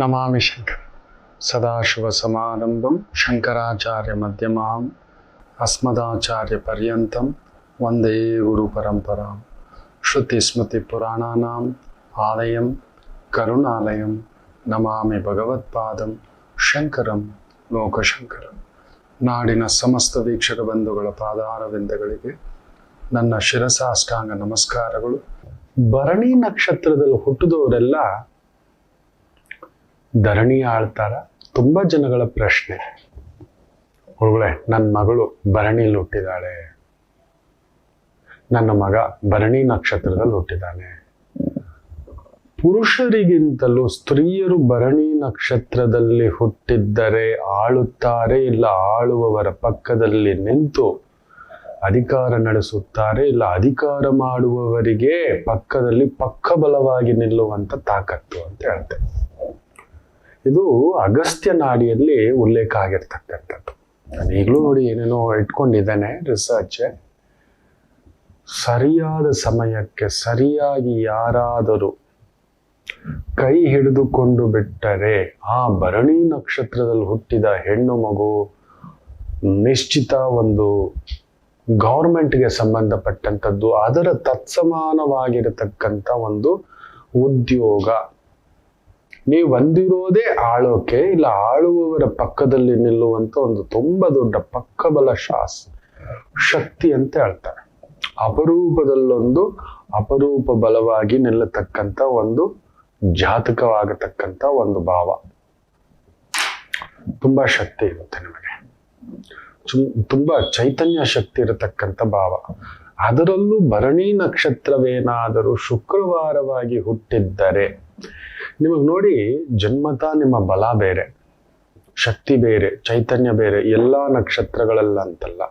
ನಮಾಮಿ ಶಂಕರ ಸದಾಶಿವಸಮಾರಂಭಂ ಶಂಕರಾಚಾರ್ಯ ಮಧ್ಯಮಾಂ ಅಸ್ಮದಾಚಾರ್ಯ ಪರ್ಯಂತಂ ವಂದೇ ಗುರು ಪರಂಪರಾಂ ಶ್ರುತಿ ಸ್ಮೃತಿ ಪುರಾಣಾನಾಂ ಆಲಯಂ ಕರುಣಾಲಯಂ ನಮಾಮಿ ಭಗವತ್ಪಾದಂ ಶಂಕರಂ ಲೋಕಶಂಕರಂ ನಾಡಿನ ಸಮಸ್ತ ವೀಕ್ಷಕ ಬಂಧುಗಳ ಪಾದಾರವಿಂದಗಳಿಗೆ ನನ್ನ ಶಿರಸಾಷ್ಟಾಂಗ ನಮಸ್ಕಾರಗಳು. ಭರಣಿ ನಕ್ಷತ್ರದಲ್ಲಿ ಹುಟ್ಟಿದವರೆಲ್ಲ ಧರಣಿ ಆಳ್ತಾರ ತುಂಬಾ ಜನಗಳ ಪ್ರಶ್ನೆ. ಹುಡುಗಳೆ ನನ್ನ ಮಗಳು ಭರಣಿಯಲ್ಲಿ ಹುಟ್ಟಿದಾಳೆ. ನನ್ನ ಮಗ ಭರಣಿ ನಕ್ಷತ್ರದಲ್ಲಿ ಹುಟ್ಟಿದ್ದಾನೆ ಪುರುಷರಿಗಿಂತಲೂ ಸ್ತ್ರೀಯರು ಭರಣಿ ನಕ್ಷತ್ರದಲ್ಲಿ ಹುಟ್ಟಿದ್ದರೆ ಆಳುತ್ತಾರೆ ಇಲ್ಲ ಆಳುವವರ ಪಕ್ಕದಲ್ಲಿ ನಿಂತು ಅಧಿಕಾರ ನಡೆಸುತ್ತಾರೆ ಇಲ್ಲ ಅಧಿಕಾರ ಮಾಡುವವರಿಗೆ ಪಕ್ಕದಲ್ಲಿ ಪಕ್ಕಬಲವಾಗಿ ನಿಲ್ಲುವಂತ ತಾಕತ್ತು ಅಂತ ಹೇಳ್ತೇವೆ ಇದು ಅಗಸ್ತ್ಯ ನಾಡಿಯಲ್ಲಿ ಉಲ್ಲೇಖ ಆಗಿರ್ತಕ್ಕಂಥದ್ದು. ನಾನು ಈಗಲೂ ನೋಡಿ ಏನೇನೋ ಇಟ್ಕೊಂಡಿದ್ದೇನೆ ರಿಸರ್ಚ್ ಸರಿಯಾದ ಸಮಯಕ್ಕೆ ಸರಿಯಾಗಿ ಯಾರಾದರೂ ಕೈ ಹಿಡಿದುಕೊಂಡು ಬಿಟ್ಟರೆ ಆ ಭರಣಿ ನಕ್ಷತ್ರದಲ್ಲಿ ಹುಟ್ಟಿದ ಹೆಣ್ಣು ಮಗು ನಿಶ್ಚಿತ ಒಂದು ಗೌರ್ಮೆಂಟ್ಗೆ ಸಂಬಂಧಪಟ್ಟಂಥದ್ದು, ಅದರ ತತ್ಸಮಾನವಾಗಿರತಕ್ಕಂಥ ಒಂದು ಉದ್ಯೋಗ. ನೀವು ಬಂದಿರೋದೇ ಆಳೋಕೆ ಇಲ್ಲ ಆಳುವವರ ಪಕ್ಕದಲ್ಲಿ ನಿಲ್ಲುವಂತ ಒಂದು ತುಂಬಾ ದೊಡ್ಡ ಪಕ್ಕಬಲ ಶಾಸ್, ಶಕ್ತಿ ಅಂತ ಹೇಳ್ತಾರೆ. ಅಪರೂಪದಲ್ಲೊಂದು ಅಪರೂಪ ಬಲವಾಗಿ ನಿಲ್ಲತಕ್ಕಂತ ಒಂದು ಜಾತಕವಾಗತಕ್ಕಂಥ ಒಂದು ಭಾವ. ತುಂಬಾ ಶಕ್ತಿ ಇರುತ್ತೆ ನಿಮಗೆ. ತುಂಬಾ ಚೈತನ್ಯ ಶಕ್ತಿ ಇರತಕ್ಕಂಥ ಭಾವ. ಅದರಲ್ಲೂ ಭರಣಿ ನಕ್ಷತ್ರವೇನಾದರೂ ಶುಕ್ರವಾರವಾಗಿ ಹುಟ್ಟಿದ್ದರೆ ನಿಮಗೆ ನೋಡಿ ಜನ್ಮತ ನಿಮ್ಮ ಬಲ ಬೇರೆ, ಶಕ್ತಿ ಬೇರೆ, ಚೈತನ್ಯ ಬೇರೆ, ಎಲ್ಲ ನಕ್ಷತ್ರಗಳೆಲ್ಲ ಅಂತಲ್ಲ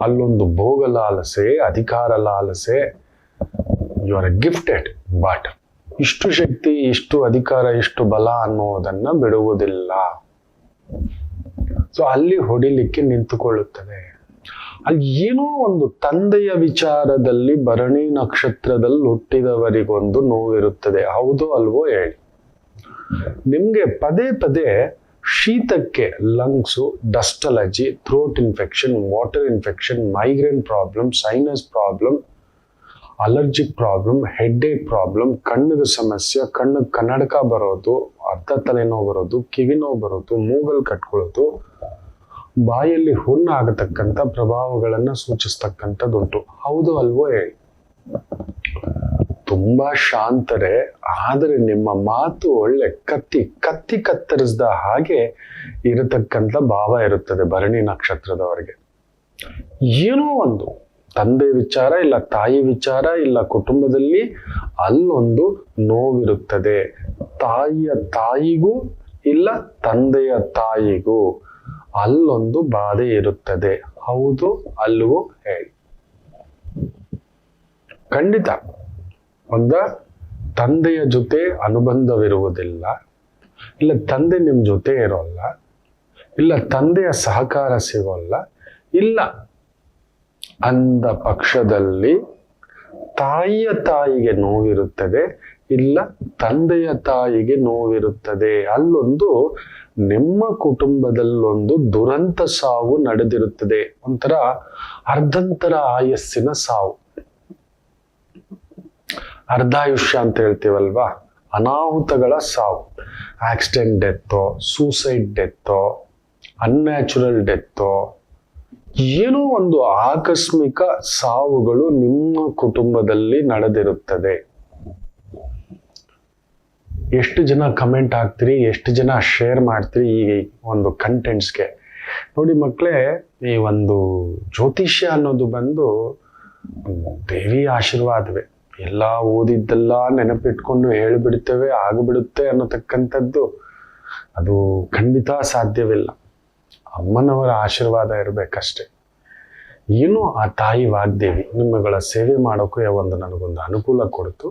ಅಲ್ಲೊಂದು ಭೋಗ ಲಾಲಸೆ ಅಧಿಕಾರ ಲಾಲಸೆ you are a gifted but ಇಷ್ಟು ಶಕ್ತಿ, ಇಷ್ಟು ಅಧಿಕಾರ, ಇಷ್ಟು ಬಲ ಅನ್ನೋದನ್ನ ಬಿಡುವುದಿಲ್ಲ. ಸೊ ಅಲ್ಲಿ ಹೊಡಿಲಿಕ್ಕೆ ನಿಂತುಕೊಳ್ಳುತ್ತದೆ ಅಲ್ಲಿ ಏನೋ ಒಂದು ತಂದೆಯ ವಿಚಾರದಲ್ಲಿ ಭರಣಿ ನಕ್ಷತ್ರದಲ್ಲಿ ಹುಟ್ಟಿದವರಿಗೊಂದು ನೋವಿರುತ್ತದೆ. ಹೌದು ಅಲ್ವೋ ಹೇಳಿ. ನಿಮ್ಗೆ ಪದೇ ಪದೇ ಶೀತಕ್ಕೆ lungs, dust allergy throat infection water infection migraine problem sinus problem allergic problem headache problem ಕಣ್ಣಿಗೆ ಸಮಸ್ಯೆ, ಕಣ್ಣಿಗೆ ಕನ್ನಡಕ ಬರೋದು, ಅರ್ಧ ತಲೆನೋವು ಬರೋದು ಕಿವಿ ನೋವು ಬರೋದು, ಮೂಗಲ್ ಕಟ್ಕೊಳ್ಳೋದು ಬಾಯಲ್ಲಿ ಹುಣ್ಣಾಗತಕ್ಕಂಥ ಪ್ರಭಾವಗಳನ್ನು ಸೂಚಿಸ್ತಕ್ಕಂಥದ್ದುಂಟು. ಹೌದು ಅಲ್ವೋ ಹೇಳಿ? ತುಂಬಾ ಶಾಂತರೆ, ಆದರೆ ನಿಮ್ಮ ಮಾತು ಒಳ್ಳೆ ಕತ್ತಿ ಕತ್ತಿ ಕತ್ತರಿಸಿದ ಹಾಗೆ ಇರತಕ್ಕಂಥ ಭಾವ ಇರುತ್ತದೆ ಭರಣಿ ನಕ್ಷತ್ರದವರಿಗೆ. ಏನೋ ಒಂದು ತಂದೆ ವಿಚಾರ ಇಲ್ಲ ತಾಯಿ ವಿಚಾರ ಇಲ್ಲ ಕುಟುಂಬದಲ್ಲಿ ಅಲ್ಲೊಂದು ನೋವಿರುತ್ತದೆ. ತಾಯಿಯ ತಾಯಿಗೂ ಇಲ್ಲ ತಂದೆಯ ತಾಯಿಗೂ. ಅಲ್ಲೊಂದು ಬಾಧೆ ಇರುತ್ತದೆ. ಹೌದು ಅಲ್ವೋ ಹೇಳಿ ಖಂಡಿತ. ಒಂದ, ತಂದೆಯ ಜೊತೆ ಅನುಬಂಧವಿರುವುದಿಲ್ಲ. ಇಲ್ಲ, ತಂದೆ ನಿಮ್ ಜೊತೆ ಇರೋಲ್ಲ. ಇಲ್ಲ, ತಂದೆಯ ಸಹಕಾರ ಸಿಗೋಲ್ಲ. ಇಲ್ಲ, ಅಂದ ಪಕ್ಷದಲ್ಲಿ ತಾಯಿಯ ತಾಯಿಗೆ ನೋವಿರುತ್ತದೆ. ಇಲ್ಲ, ತಂದೆಯ ತಾಯಿಗೆ ನೋವಿರುತ್ತದೆ. ಅಲ್ಲೊಂದು ನಿಮ್ಮ ಕುಟುಂಬದಲ್ಲೊಂದು ದುರಂತ ಸಾವು ನಡೆದಿರುತ್ತದೆ. ಒಂಥರ ಅರ್ಧಂತರ ಆಯಸ್ಸಿನ ಸಾವು. ಅರ್ಧಾಯುಷ್ಯ ಅಂತ ಹೇಳ್ತೀವಲ್ವಾ? ಅನಾಹುತಗಳ ಸಾವು. ಆಕ್ಸಿಡೆಂಟ್ ಡೆತ್ತೋ, ಸೂಸೈಡ್ ಡೆತ್ತೋ ಅನ್ಯಾಚುರಲ್ ಡೆತ್ತೋ, ಏನೋ ಒಂದು ಆಕಸ್ಮಿಕ ಸಾವುಗಳು ನಿಮ್ಮ ಕುಟುಂಬದಲ್ಲಿ ನಡೆದಿರುತ್ತದೆ. ಎಷ್ಟು ಜನ ಕಮೆಂಟ್ ಹಾಕ್ತೀರಿ, ಎಷ್ಟು ಜನ ಶೇರ್ ಮಾಡ್ತೀರಿ ಈ ಒಂದು ಕಂಟೆಂಟ್ಸ್ಗೆ ನೋಡಿ ಮಕ್ಕಳೇ ಈ ಒಂದು ಜ್ಯೋತಿಷ್ಯ ಅನ್ನೋದು ಬಂದು ದೇವಿ ಆಶೀರ್ವಾದವೇ. ಎಲ್ಲ ಓದಿದ್ದೆಲ್ಲ ನೆನಪಿಟ್ಕೊಂಡು ಹೇಳಿಬಿಡ್ತೇವೆ, ಆಗಿಬಿಡುತ್ತೆ ಅನ್ನತಕ್ಕಂಥದ್ದು ಅದು ಖಂಡಿತ ಸಾಧ್ಯವಿಲ್ಲ. ಅಮ್ಮನವರ ಆಶೀರ್ವಾದ ಇರಬೇಕಷ್ಟೆ. ಏನು ಆ ತಾಯಿ ವಾಗ್ದೇವಿ ನಿಮ್ಮಗಳ ಸೇವೆ ಮಾಡೋಕ್ಕೆ ಒಂದು ನನಗೊಂದು ಅನುಕೂಲ ಕೊಡ್ತು.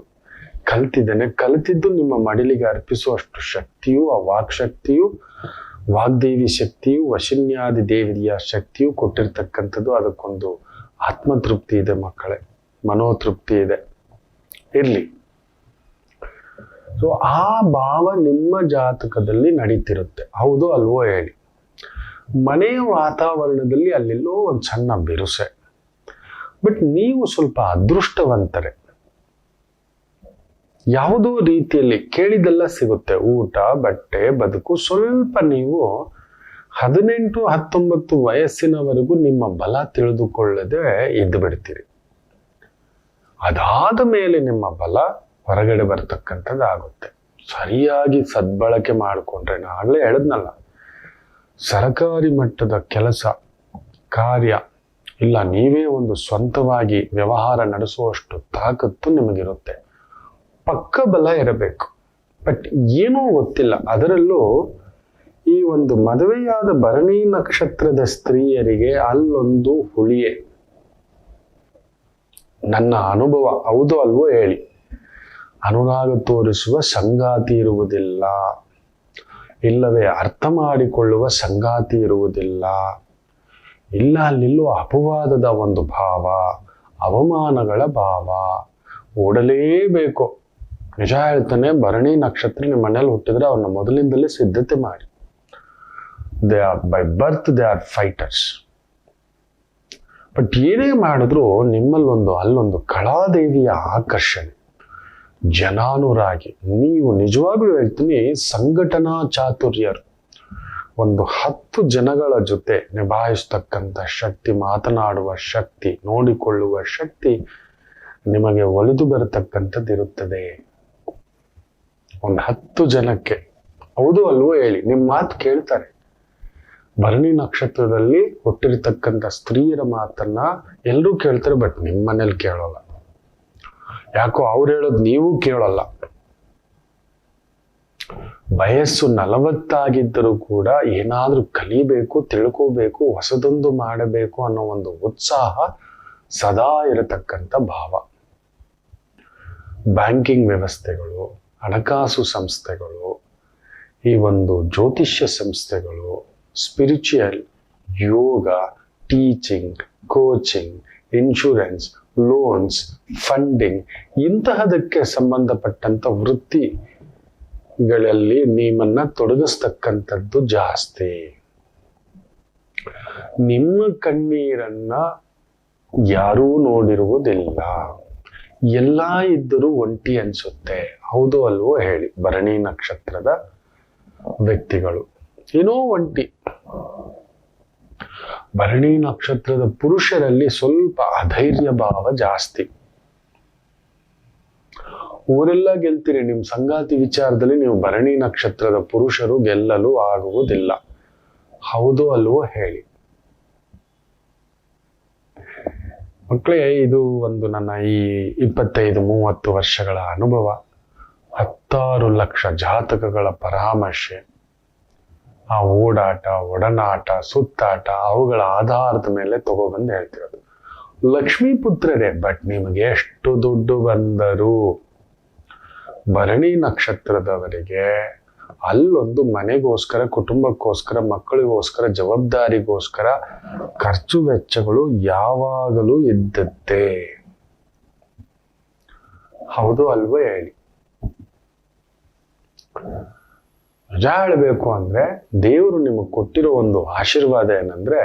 ಕಲ್ತಿದ್ದೇನೆ. ಕಲಿತಿದ್ದು ನಿಮ್ಮ ಮಡಿಲಿಗೆ ಅರ್ಪಿಸುವಷ್ಟು ಶಕ್ತಿಯು, ಆ ವಾಕ್ ಶಕ್ತಿಯು, ವಾಗ್ದೇವಿ ಶಕ್ತಿಯು, ವಶಿನ್ಯಾದಿ ದೇವಿಯ ಶಕ್ತಿಯು ಕೊಟ್ಟಿರ್ತಕ್ಕಂಥದ್ದು. ಅದಕ್ಕೊಂದು ಆತ್ಮತೃಪ್ತಿ ಇದೆ ಮಕ್ಕಳೇ. ಮನೋತೃಪ್ತಿ ಇದೆ. ಇರ್ಲಿ. ಸೊ ಆ ಭಾವ ನಿಮ್ಮ ಜಾತಕದಲ್ಲಿ ನಡೀತಿರುತ್ತೆ. ಹೌದು ಅಲ್ವೋ ಹೇಳಿ. ಮನೆಯ ವಾತಾವರಣದಲ್ಲಿ ಅಲ್ಲೆಲ್ಲೋ ಒಂದು ಸಣ್ಣ ಬಿರುಸೆ. ಬಟ್ ನೀವು ಸ್ವಲ್ಪ ಅದೃಷ್ಟವಂತರೆ. ಯಾವುದೋ ರೀತಿಯಲ್ಲಿ ಕೇಳಿದೆಲ್ಲ ಸಿಗುತ್ತೆ ಊಟ, ಬಟ್ಟೆ, ಬದುಕು. ಸ್ವಲ್ಪ ನೀವು ಹದಿನೆಂಟು, ಹತ್ತೊಂಬತ್ತು ವಯಸ್ಸಿನವರೆಗೂ ನಿಮ್ಮ ಬಲ ತಿಳಿದುಕೊಳ್ಳದೆ ಇದ್ದು ಬಿಡ್ತೀರಿ. ಅದಾದ ಮೇಲೆ ನಿಮ್ಮ ಬಲ ಹೊರಗಡೆ ಬರ್ತಕ್ಕಂಥದ್ದು ಆಗುತ್ತೆ. ಸರಿಯಾಗಿ ಸದ್ಬಳಕೆ ಮಾಡಿಕೊಂಡ್ರೆ ಆಗಲೇ ಹೇಳಿದ್ನಲ್ಲ ಸರಕಾರಿ ಮಟ್ಟದ ಕೆಲಸ, ಕಾರ್ಯ, ಇಲ್ಲ ನೀವೇ ಒಂದು ಸ್ವಂತವಾಗಿ ವ್ಯವಹಾರ ನಡೆಸುವಷ್ಟು ತಾಕತ್ತು ನಿಮಗಿರುತ್ತೆ. ಪಕ್ಕ ಬಲ ಇರಬೇಕು. ಬಟ್ ಏನೂ ಗೊತ್ತಿಲ್ಲ. ಅದರಲ್ಲೂ ಈ ಒಂದು ಮದುವೆಯಾದ ಭರಣಿ ನಕ್ಷತ್ರದ ಸ್ತ್ರೀಯರಿಗೆ ಅಲ್ಲೊಂದು ಹುಳಿಯೇ. ನನ್ನ ಅನುಭವ. ಹೌದು ಅಲ್ವೋ ಹೇಳಿ. ಅನುರಾಗ ತೋರಿಸುವ ಸಂಗಾತಿ ಇರುವುದಿಲ್ಲ. ಇಲ್ಲವೇ ಅರ್ಥ ಮಾಡಿಕೊಳ್ಳುವ ಸಂಗಾತಿ ಇರುವುದಿಲ್ಲ. ಇಲ್ಲ, ಅಲ್ಲಿಲ್ಲೋ ಅಪವಾದದ ಒಂದು ಭಾವ, ಅವಮಾನಗಳ ಭಾವ. ಓಡಲೇಬೇಕು. ನಿಜ ಹೇಳ್ತಾನೆ, ಭರಣಿ ನಕ್ಷತ್ರ ನಿಮ್ಮ ಮನೇಲಿ ಹುಟ್ಟಿದ್ರೆ ಅವ್ರನ್ನ ಮೊದಲಿಂದಲೇ ಸಿದ್ಧತೆ ಮಾಡಿ. They are by birth they are fighters but ಏನೇ ಮಾಡಿದ್ರು ನಿಮ್ಮಲ್ಲೊಂದು, ಅಲ್ಲೊಂದು ಕಳಾದೇವಿಯ ಆಕರ್ಷಣೆ. ಜನಾನುರಾಗಿ, ನೀವು ನಿಜವಾಗ್ಲೂ ಹೇಳ್ತೀನಿ, ಸಂಘಟನಾ ಚಾತುರ್ಯರು. ಒಂದು ಹತ್ತು ಜನಗಳ ಜೊತೆ ನಿಭಾಯಿಸ್ತಕ್ಕಂಥ ಶಕ್ತಿ, ಮಾತನಾಡುವ ಶಕ್ತಿ, ನೋಡಿಕೊಳ್ಳುವ ಶಕ್ತಿ ನಿಮಗೆ ಒಲಿದು ಬರತಕ್ಕಂಥದ್ದು ಇರುತ್ತದೆ ಒಂದು ಹತ್ತು ಜನಕ್ಕೆ. ಹೌದು ಅಲ್ವೋ ಹೇಳಿ ನಿಮ್ಮ ಮಾತು ಕೇಳ್ತಾರೆ. ಭರಣಿ ನಕ್ಷತ್ರದಲ್ಲಿ ಹುಟ್ಟಿರ್ತಕ್ಕಂಥ ಸ್ತ್ರೀಯರ ಮಾತನ್ನ ಎಲ್ಲರೂ ಕೇಳ್ತಾರೆ ಬಟ್ ನಿಮ್ಮ ಮನೇಲಿ ಕೇಳೋಲ್ಲ. ಯಾಕೋ ಅವ್ರು ಹೇಳೋದು ನೀವು ಕೇಳಲ್ಲ. ವಯಸ್ಸು ನಲವತ್ತಾಗಿದ್ದರೂ ಕೂಡ ಏನಾದರೂ ಕಲಿಬೇಕು, ತಿಳ್ಕೋಬೇಕು, ಹೊಸದೊಂದು ಮಾಡಬೇಕು ಅನ್ನೋ ಒಂದು ಉತ್ಸಾಹ ಸದಾ ಇರತಕ್ಕಂಥ ಭಾವ. ಬ್ಯಾಂಕಿಂಗ್ ವ್ಯವಸ್ಥೆಗಳು ಹಣಕಾಸು ಸಂಸ್ಥೆಗಳು, ಈ ಒಂದು ಜ್ಯೋತಿಷ್ಯ ಸಂಸ್ಥೆಗಳು spiritual yoga teaching coaching insurance loans funding ಇಂತಹದಕ್ಕೆ ಸಂಬಂಧಪಟ್ಟಂತ ವೃತ್ತಿಗಳಲ್ಲಿ ನಿಮ್ಮನ್ನು ತೊಡಗಿಸ್ತಕ್ಕಂಥದ್ದು ಜಾಸ್ತಿ. ನಿಮ್ಮ ಕಣ್ಣೀರನ್ನ ಯಾರೂ ನೋಡಿರುವುದಿಲ್ಲ. ಎಲ್ಲ ಇದ್ದರೂ ಒಂಟಿ ಅನ್ಸುತ್ತೆ. ಹೌದು ಅಲ್ವೋ ಹೇಳಿ. ಭರಣಿ ನಕ್ಷತ್ರದ ವ್ಯಕ್ತಿಗಳು. ಏನೋ ಒಂಟಿ. ಭರಣಿ ನಕ್ಷತ್ರದ ಪುರುಷರಲ್ಲಿ ಸ್ವಲ್ಪ ಅಧೈರ್ಯ ಭಾವ ಜಾಸ್ತಿ. ಊರೆಲ್ಲ ಗೆಲ್ತೀರಿ. ನಿಮ್ ಸಂಗಾತಿ ವಿಚಾರದಲ್ಲಿ ನೀವು ಭರಣಿ ನಕ್ಷತ್ರದ ಪುರುಷರು ಗೆಲ್ಲಲು ಆಗುವುದಿಲ್ಲ. ಹೌದು ಅಲ್ವೋ ಹೇಳಿ. ಮಕ್ಕಳೇ ಇದು ಒಂದು ನನ್ನ ಈ ಇಪ್ಪತ್ತೈದು, ಮೂವತ್ತು ವರ್ಷಗಳ ಅನುಭವ. ಹತ್ತಾರು ಲಕ್ಷ ಜಾತಕಗಳ ಪರಾಮರ್ಶೆ. ಆ ಓಡಾಟ, ಒಡನಾಟ, ಸುತ್ತಾಟ, ಅವುಗಳ ಆಧಾರದ ಮೇಲೆ ತಗೊಬಂದು ಹೇಳ್ತಿರೋದು. ಲಕ್ಷ್ಮೀ ಪುತ್ರರೇ ಬಟ್ ನಿಮಗೆ ಎಷ್ಟು ದುಡ್ಡು ಬಂದರು, ಭರಣಿ ನಕ್ಷತ್ರದವರಿಗೆ ಅಲ್ಲೊಂದು ಮನೆಗೋಸ್ಕರ, ಕುಟುಂಬಕ್ಕೋಸ್ಕರ, ಮಕ್ಕಳಿಗೋಸ್ಕರ, ಜವಾಬ್ದಾರಿಗೋಸ್ಕರ ಖರ್ಚು ವೆಚ್ಚಗಳು ಯಾವಾಗಲೂ ಇದ್ದದ್ದೇ. ಹೌದು ಅಲ್ವೋ ಹೇಳಿ. ನಿಜ ಹೇಳಬೇಕು ಅಂದ್ರೆ ದೇವರು ನಿಮಗೆ ಕೊಟ್ಟಿರೋ ಒಂದು ಆಶೀರ್ವಾದ ಏನಂದ್ರೆ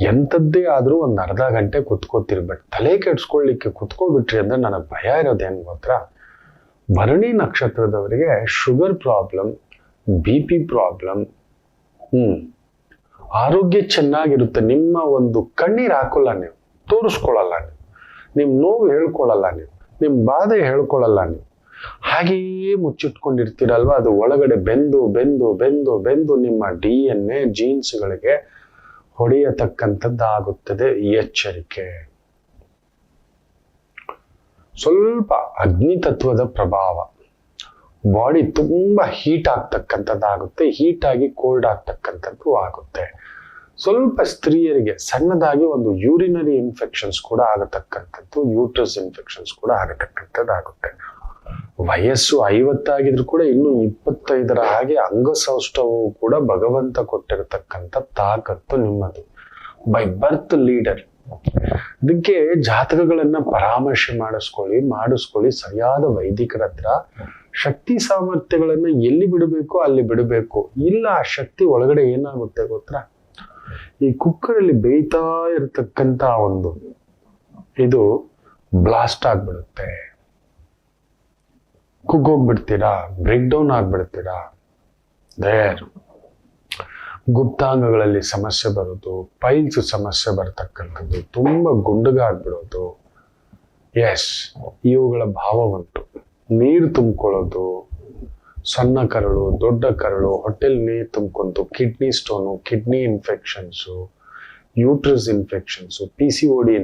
ಎಂಥದ್ದೇ ಆದರೂ ಒಂದು ಅರ್ಧ ಗಂಟೆ ಕುತ್ಕೋತೀರಿ ಬಟ್ ತಲೆ ಕೆಡ್ಸ್ಕೊಳ್ಳಿಕ್ಕೆ ಕುತ್ಕೋಬಿಟ್ರಿ ಅಂದ್ರೆ ನನಗೆ ಭಯ ಇರೋದೇನು ಗೊತ್ತಾ? ಭರಣಿ ನಕ್ಷತ್ರದವರಿಗೆ sugar problem B P problem, ಹ್ಮ್, ಆರೋಗ್ಯ ಚೆನ್ನಾಗಿರುತ್ತೆ, ನಿಮ್ಮ ಒಂದು ಕಣ್ಣೀರು ಹಾಕೋಲ್ಲ ನೀವು, ತೋರಿಸ್ಕೊಳ್ಳಲ್ಲ ನೀವು ನಿಮ್ಮ ನೋವು ಹೇಳ್ಕೊಳ್ಳಲ್ಲ ನೀವು ನಿಮ್ಮ ಬಾಧೆ ಹೇಳ್ಕೊಳ್ಳಲ್ಲ ನೀವು. ಹಾಗೆಯೇ ಮುಚ್ಚಿಟ್ಕೊಂಡಿರ್ತೀರಲ್ವ, ಅದು ಒಳಗಡೆ ಬೆಂದು ಬೆಂದು ಬೆಂದು ಬೆಂದು ನಿಮ್ಮ ಡಿ ಎನ್ ಎ ಜೀನ್ಸ್ಗಳಿಗೆ ಹೊಡೆಯತಕ್ಕಂಥದ್ದಾಗುತ್ತದೆ ಎಚ್ಚರಿಕೆ. ಸ್ವಲ್ಪ ಅಗ್ನಿ ತತ್ವದ ಪ್ರಭಾವ. ಬಾಡಿ ತುಂಬಾ ಹೀಟ್ ಆಗ್ತಕ್ಕಂಥದ್ದಾಗುತ್ತೆ, ಹೀಟ್ ಆಗಿ ಕೋಲ್ಡ್ ಆಗ್ತಕ್ಕಂಥದ್ದು ಆಗುತ್ತೆ. ಸ್ವಲ್ಪ ಸ್ತ್ರೀಯರಿಗೆ ಸಣ್ಣದಾಗಿ ಒಂದು ಯೂರಿನರಿ ಇನ್ಫೆಕ್ಷನ್ಸ್ ಕೂಡ ಆಗತಕ್ಕಂಥದ್ದು, ಯೂಟ್ರಸ್ ಇನ್ಫೆಕ್ಷನ್ಸ್ ಕೂಡ ಆಗತಕ್ಕಂಥದ್ದಾಗುತ್ತೆ. ವಯಸ್ಸು ಐವತ್ತಾಗಿದ್ರು ಕೂಡ ಇನ್ನು ಇಪ್ಪತ್ತೈದರ ಹಾಗೆ ಅಂಗಸೌಷ್ಠವೂ ಕೂಡ ಭಗವಂತ ಕೊಟ್ಟಿರತಕ್ಕಂಥ ತಾಕತ್ತು ನಿಮ್ಮದು. ಬೈ ಬರ್ತ್ ಲೀಡರ್ ಇದಕ್ಕೆ ಜಾತಕಗಳನ್ನ ಪರಾಮರ್ಶೆ ಮಾಡಿಸ್ಕೊಳ್ಳಿ ಮಾಡಿಸ್ಕೊಳ್ಳಿ ಸರಿಯಾದ ವೈದಿಕರ ಹತ್ರ. ಶಕ್ತಿ ಸಾಮರ್ಥ್ಯಗಳನ್ನು ಎಲ್ಲಿ ಬಿಡಬೇಕು, ಅಲ್ಲಿ ಬಿಡಬೇಕು. ಇಲ್ಲ, ಆ ಶಕ್ತಿ ಒಳಗಡೆ ಏನಾಗುತ್ತೆ ಗೊತ್ತಾ? ಈ ಕುಕ್ಕರಲ್ಲಿ ಬೇಯ್ತಾ ಇರತಕ್ಕಂತ ಒಂದು ಇದು ಬ್ಲಾಸ್ಟ್ ಆಗ್ಬಿಡುತ್ತೆ. ಕುಗ್ಗೋಗ್ಬಿಡ್ತೀರಾ? ಬ್ರೇಕ್ ಡೌನ್ ಆಗ್ಬಿಡ್ತೀರಾ? ದೇರ್ ಗುಪ್ತಾಂಗಗಳಲ್ಲಿ ಸಮಸ್ಯೆ ಬರೋದು, ಪೈಲ್ಸ್ ಸಮಸ್ಯೆ ಬರ್ತಕ್ಕಂಥದ್ದು ತುಂಬ ಗುಂಡಗಾಗ್ಬಿಡೋದು. ಎಸ್ ಇವುಗಳ ಭಾವ ಉಂಟು. ನೀರು ತುಂಬಿಕೊಳ್ಳೋದು, ಸಣ್ಣ ಕರಳು, ದೊಡ್ಡ ಕರಳು, ಹೊಟ್ಟೆಲ್ ನೀರು ತುಂಬ್ಕೊಂತು kidney stone kidney infections uterus infections P C O D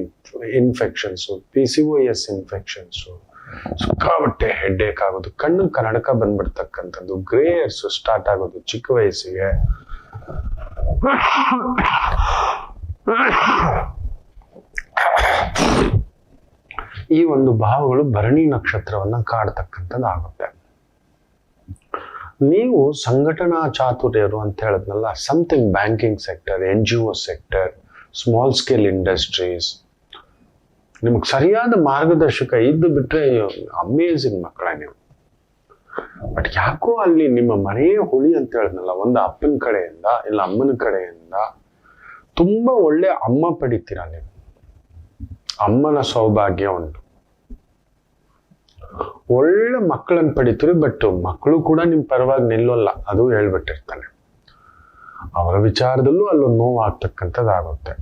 infections P C O S infections ಸಿಕ್ಕಾಬಟ್ಟೆ ಹೆಡ್ಡೇಕ್ ಆಗೋದು. ಕಣ್ಣು ಕನ್ನಡಕ ಬಂದ್ಬಿಡ್ತಕ್ಕಂಥದ್ದು. ಗ್ರೇಯರ್ಸು ಸ್ಟಾರ್ಟ್ ಆಗೋದು ಚಿಕ್ಕ ವಯಸ್ಸಿಗೆ. ಈ ಒಂದು ಭಾವಗಳು ಭರಣಿ ನಕ್ಷತ್ರವನ್ನ ಕಾಡ್ತಕ್ಕಂಥದ್ದು ಆಗುತ್ತೆ ನೀವು ಸಂಘಟನಾ ಚಾತುರ್ಯರು ಅಂತ ಹೇಳಿದ್ನಲ್ಲ something banking sector N G O sector small scale industries ನಿಮಗೆ ಸರಿಯಾದ ಮಾರ್ಗದರ್ಶಕ ಇದ್ದು ಬಿಟ್ಟರೆ ಅಮೇಝಿಂಗ್ ಮಕ್ಕಳ ನೀವು. ಬಟ್ ಯಾಕೋ ಅಲ್ಲಿ ನಿಮ್ಮ ಮನೆಯೇ ಹುಳಿ ಅಂತ ಹೇಳಿದ್ನಲ್ಲ, ಒಂದು ಅಪ್ಪನ ಕಡೆಯಿಂದ, ಇಲ್ಲ ಅಮ್ಮನ ಕಡೆಯಿಂದ ತುಂಬಾ ಒಳ್ಳೆ ಅಮ್ಮ ಪಡಿತೀರ ನೀವು? ಅಮ್ಮನ ಸೌಭಾಗ್ಯ ಉಂಟು. ಒಳ್ಳೆ ಮಕ್ಕಳನ್ನ ಪಡಿತೀರಿ ಬಟ್ ಮಕ್ಕಳು ಕೂಡ ನಿಮ್ ಪರವಾಗಿ ನಿಲ್ಲೋಲ್ಲ, ಅದು ಹೇಳ್ಬಿಟ್ಟಿರ್ತಾನೆ. ಅವರ ವಿಚಾರದಲ್ಲೂ ಅಲ್ಲೊಂದು ನೋವು ಆಗ್ತಕ್ಕಂಥದ್ದಾಗುತ್ತೆ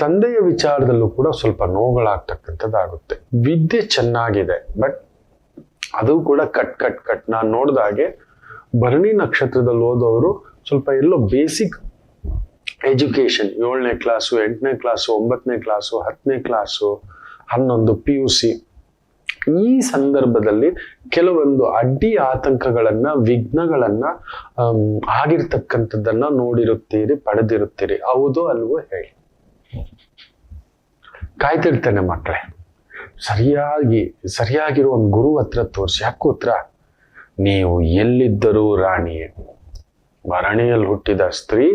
ತಂದೆಯ ವಿಚಾರದಲ್ಲೂ ಕೂಡ ಸ್ವಲ್ಪ ನೋವುಗಳಾಗ್ತಕ್ಕಂಥದ್ದಾಗುತ್ತೆ. ವಿದ್ಯೆ ಚೆನ್ನಾಗಿದೆ ಬಟ್ ಅದು ಕೂಡ ಕಟ್ ಕಟ್ ಕಟ್. ನಾನು ನೋಡಿದಾಗೆ ಭರಣಿ ನಕ್ಷತ್ರದಲ್ಲಿ ಓದೋರು ಸ್ವಲ್ಪ ಎಲ್ಲೋ ಬೇಸಿಕ್ ಎಜುಕೇಶನ್ ಏಳನೇ ಕ್ಲಾಸು ಎಂಟನೇ ಕ್ಲಾಸು ಒಂಬತ್ತನೇ ಕ್ಲಾಸು ಹತ್ತನೇ ಕ್ಲಾಸು ಹನ್ನೊಂದು ಪಿ ಯು ಸಿ ಈ ಸಂದರ್ಭದಲ್ಲಿ ಕೆಲವೊಂದು ಅಡ್ಡಿ ಆತಂಕಗಳನ್ನ, ವಿಘ್ನಗಳನ್ನ ಆಗಿರ್ತಕ್ಕಂಥದ್ದನ್ನ ನೋಡಿರುತ್ತೀರಿ, ಪಡೆದಿರುತ್ತೀರಿ. ಹೌದು ಅಲ್ವೋ ಹೇಳಿ. ಕಾಯ್ತಿರ್ತೇನೆ ಮಕ್ಕಳೇ. ಸರಿಯಾಗಿ ಸರಿಯಾಗಿರೋ ಒಂದು ಗುರು ಹತ್ರ ತೋರಿಸಿ. ಯಾಕೆ ಹತ್ರ? ನೀವು ಎಲ್ಲಿದ್ದರೂ ರಾಣಿಯೇ ಭರಣಿಯಲ್ಲಿ ಹುಟ್ಟಿದ ಸ್ತ್ರೀ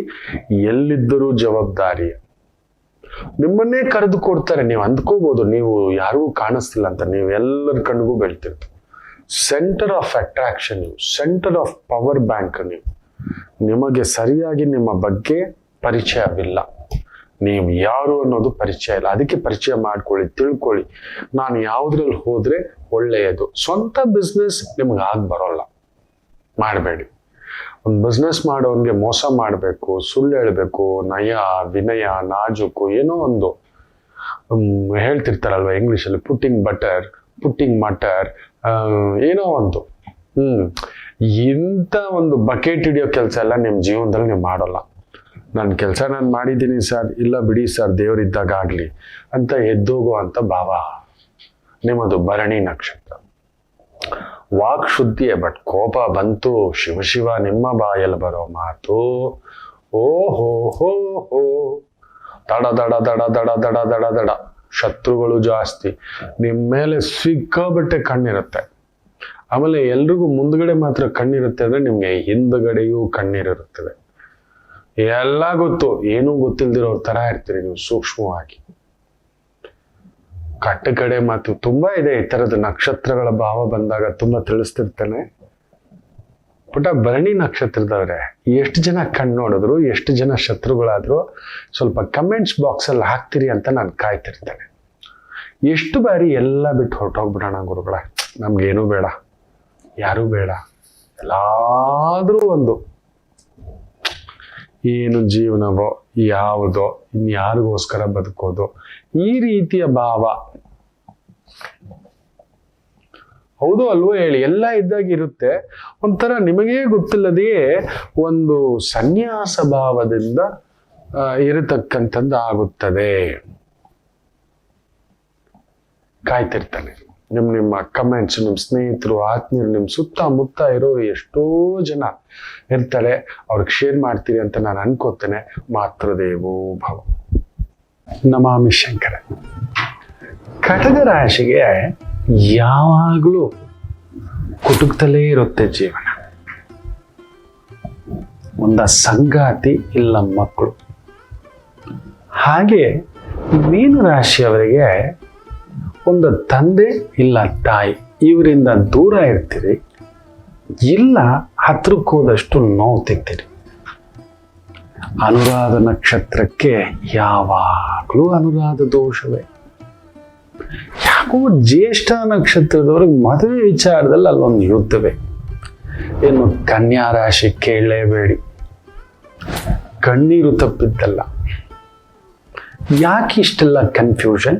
ಎಲ್ಲಿದ್ದರೂ ಜವಾಬ್ದಾರಿ. ನಿಮ್ಮನ್ನೇ ಕರೆದು ಕೊಡ್ತಾರೆ. ನೀವು ಅಂದ್ಕೋಬಹುದು ನೀವು ಯಾರಿಗೂ ಕಾಣಿಸ್ತಿಲ್ಲ ಅಂತ. ನೀವು ಎಲ್ಲರ ಕಣ್ಣಿಗೂ ಬೆಳ್ತಿರ್ತೀವಿ ಸೆಂಟರ್ ಆಫ್ ಅಟ್ರಾಕ್ಷನ್ ನೀವು. ಸೆಂಟರ್ ಆಫ್ ಪವರ್ ಬ್ಯಾಂಕ್ ನೀವು. ನಿಮಗೆ ಸರಿಯಾಗಿ ನಿಮ್ಮ ಬಗ್ಗೆ ಪರಿಚಯವಿಲ್ಲ. ನೀವು ಯಾರು ಅನ್ನೋದು ಪರಿಚಯ ಇಲ್ಲ. ಅದಕ್ಕೆ ಪರಿಚಯ ಮಾಡ್ಕೊಳ್ಳಿ, ತಿಳ್ಕೊಳ್ಳಿ. ನಾನು ಯಾವುದ್ರಲ್ಲಿ ಹೋದ್ರೆ ಒಳ್ಳೆಯದು? ಸ್ವಂತ ಬಿಸ್ನೆಸ್ ನಿಮ್ಗೆ ಆಗ ಬರೋಲ್ಲ. ಮಾಡಬೇಡಿ. ಒಂದು ಬಿಸ್ನೆಸ್ ಮಾಡೋನ್ಗೆ ಮೋಸ ಮಾಡಬೇಕು, ಸುಳ್ಳು ಹೇಳಬೇಕು, ನಯ, ವಿನಯ, ನಾಜುಕು, ಏನೋ ಒಂದು. ಹೇಳ್ತಿರ್ತಾರಲ್ವ ಇಂಗ್ಲೀಷಲ್ಲಿ ಪುಟ್ಟಿಂಗ್ ಬಟರ್ ಪುಟ್ಟಿಂಗ್ ಮಟರ್ ಏನೋ ಒಂದು. ಹ್ಮ್, ಇಂಥ ಒಂದು ಬಕೆಟ್ ಹಿಡಿಯೋ ಕೆಲಸ ಎಲ್ಲ ನಿಮ್ಮ ಜೀವನದಲ್ಲಿ ನೀವು ಮಾಡೋಲ್ಲ. ನನ್ನ ಕೆಲಸ ನಾನು ಮಾಡಿದ್ದೀನಿ ಸರ್, ಇಲ್ಲ ಬಿಡಿ ಸರ್, ದೇವರಿದ್ದಾಗ ಆಗಲಿ. ಅಂತ ಎದ್ದೋಗೋ ಅಂತ ಭಾವ. ನಿಮ್ಮದು ಭರಣಿ ನಕ್ಷತ್ರ. ವಾಕ್ ಶುದ್ಧಿಯೇ, ಬಟ್ ಕೋಪ ಬಂತು. ಶಿವ ನಿಮ್ಮ ಬಾಯಲ್ಲಿ ಬರೋ ಮಾತು. ಓ ಹೋ ಹೋ ಹೋ. ದಡ ದಡ ದಡ ದಡ ದಡ ದಡ ದಡ ಶತ್ರುಗಳು ಜಾಸ್ತಿ. ನಿಮ್ಮ ಮೇಲೆ ಸಿಕ್ಕಾಬಟ್ಟೆ ಕಣ್ಣಿರುತ್ತೆ. ಆಮೇಲೆ ಎಲ್ರಿಗೂ ಮುಂದ್ಗಡೆ ಮಾತ್ರ ಕಣ್ಣಿರುತ್ತೆ ಅಂದ್ರೆ ನಿಮಗೆ ಹಿಂದ್ಗಡೆಯೂ ಕಣ್ಣೀರಿರುತ್ತದೆ ಎಲ್ಲ ಗೊತ್ತು, ಏನೂ ಗೊತ್ತಿಲ್ದಿರೋ ತರ ಇರ್ತೀರಿ ನೀವು ಸೂಕ್ಷ್ಮವಾಗಿ. ಕಟ್ಟ ಕಡೆ ಮತ್ತು ತುಂಬಾ ಇದೆ ಈ ತರದ ನಕ್ಷತ್ರಗಳ ಭಾವ ಬಂದಾಗ ತುಂಬಾ ತಿಳಿಸ್ತಿರ್ತಾನೆ. ಪುಟ ಭರಣಿ ನಕ್ಷತ್ರದವ್ರೆ, ಎಷ್ಟು ಜನ ಕಣ್ಣು ನೋಡಿದ್ರು, ಎಷ್ಟು ಜನ ಶತ್ರುಗಳಾದ್ರು, ಸ್ವಲ್ಪ ಕಮೆಂಟ್ಸ್ ಬಾಕ್ಸ್ ಅಲ್ಲಿ ಹಾಕ್ತೀರಿ ಅಂತ ನಾನು ಕಾಯ್ತಿರ್ತೇನೆ. ಎಷ್ಟು ಬಾರಿ ಎಲ್ಲ ಬಿಟ್ಟು ಹೊರಟೋಗ್ಬಿಡೋಣ ಗುರುಗಳ, ನಮ್ಗೇನು ಬೇಡ, ಯಾರೂ ಬೇಡ, ಎಲ್ಲಾದ್ರೂ ಒಂದು. ಏನು ಜೀವನವೋ, ಯಾವುದೋ ಇನ್ಯಾರಿಗೋಸ್ಕರ ಬದುಕೋದು, ಈ ರೀತಿಯ ಭಾವ. ಹೌದು ಅಲ್ವೋ ಹೇಳಿ, ಎಲ್ಲ ಇದ್ದಾಗ ಇರುತ್ತೆ. ಒಂಥರ ನಿಮಗೇ ಗೊತ್ತಿಲ್ಲದೆಯೇ ಒಂದು ಸನ್ಯಾಸ ಭಾವದಿಂದ ಇರತಕ್ಕಂಥದ್ದು ಆಗುತ್ತದೆ ಕಾಯ್ತಿರ್ತಾನೆ. ನಿಮ್ ನಿಮ್ಮ ಕಮೆಂಟ್ಸ್ ನಿಮ್ಮ ಸ್ನೇಹಿತರು, ಆತ್ಮೀಯರು ನಿಮ್ಮ ಸುತ್ತಮುತ್ತ ಇರೋ ಎಷ್ಟೋ ಜನ ಇರ್ತಾರೆ. ಅವ್ರಿಗೆ ಶೇರ್ ಮಾಡ್ತೀರಿ ಅಂತ ನಾನು ಅನ್ಕೋತೇನೆ. ಮಾತೃದೇವೋ ಭವ. ನಮಾಮಿ ಶಂಕರ. ಕಟಕ ರಾಶಿಗೆ ಯಾವಾಗಲೂ ಕುಟುಕ್ತಲೇ ಇರುತ್ತೆ ಜೀವನ. ಒಂದ ಸಂಗಾತಿ ಇಲ್ಲ ಮಕ್ಕಳು. ಹಾಗೆ ಮೀನು ರಾಶಿಯವರಿಗೆ ಒಂದು ತಂದೆ ಇಲ್ಲ ತಾಯಿ, ಇವರಿಂದ ದೂರ ಇರ್ತೀರಿ, ಇಲ್ಲ ಹತ್ರಕ್ಕೆ ಹೋದಷ್ಟು ನೋವು ತಿಂತೀರಿ ಅನುರಾಧ ನಕ್ಷತ್ರಕ್ಕೆ ಯಾವಾಗಲೂ ಅನುರಾಧ ದೋಷವೇ. ಯಾಕೋ ಜ್ಯೇಷ್ಠ ನಕ್ಷತ್ರದವ್ರಿಗೆ ಮದುವೆ ವಿಚಾರದಲ್ಲಿ ಅಲ್ಲೊಂದು ಯುದ್ಧವೇ. ಏನು ಕನ್ಯಾ ರಾಶಿ ಕೇಳಲೇಬೇಡಿ. ಕಣ್ಣೀರು ತಪ್ಪಿದ್ದಲ್ಲ. ಯಾಕೆ ಇಷ್ಟೆಲ್ಲ ಕನ್ಫ್ಯೂಷನ್